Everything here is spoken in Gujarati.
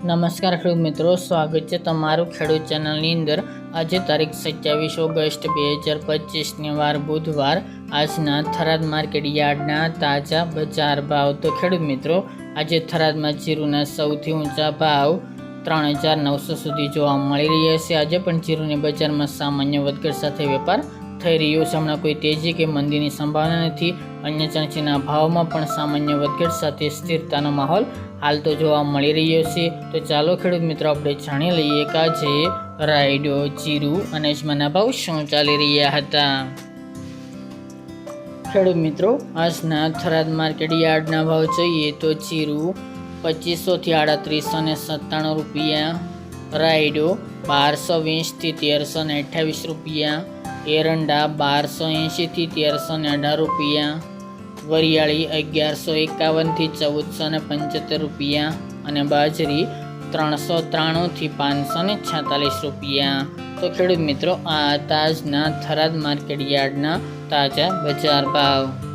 નમસ્કાર ખેડૂત મિત્રો, સ્વાગત છે તમારું ખેડૂત ચેનલની અંદર. આજે તારીખ સત્યાવીસ ઓગસ્ટ બે હજાર પચીસની વાર, બુધવાર. આજના થરાદ માર્કેટ યાર્ડના તાજા બજાર ભાવ. તો ખેડૂત મિત્રો, આજે થરાદમાં જીરુના સૌથી ઊંચા ભાવ ત્રણ હજાર નવસો સુધી જોવા મળી રહ્યા છે. આજે પણ જીરુની બજારમાં સામાન્ય વધઘટ સાથે વેપાર થઈ રહ્યો છે. હમણાં કોઈ તેજી કે મંદીની સંભાવના નથી. અન્ય ચણચીના ભાવમાં પણ સામાન્ય વધઘટ સાથે સ્થિરતાનો માહોલ હાલ તો જોવા મળી રહ્યો છે. તો ચાલો ખેડૂત મિત્રો, આપણે જાણી લઈએ કે આજે રાયડો, જીરું અને અજમાના ભાવ શું ચાલી રહ્યા હતા? ખેડૂત મિત્રો, આજના થરાદ માર્કેટ યાર્ડના ભાવ જોઈએ તો જીરું પચીસોથી આડત્રીસો ને સત્તાણું રૂપિયા, રાયડો બારસો વીસથી તેરસો ને અઠ્યાવીસ રૂપિયા એરંડા બારસો એંશીથી તેરસો ને અઢાર રૂપિયા, વરિયાળી અગિયારસો એકાવનથી ચૌદસો ને પંચોતેર રૂપિયા અને બાજરી ત્રણસો ત્રાણુંથી પાંચસો ને છેતાલીસ રૂપિયા. તો ખેડૂત મિત્રો, આ તાજના થરાદ માર્કેટ યાર્ડના તાજા બજાર ભાવ.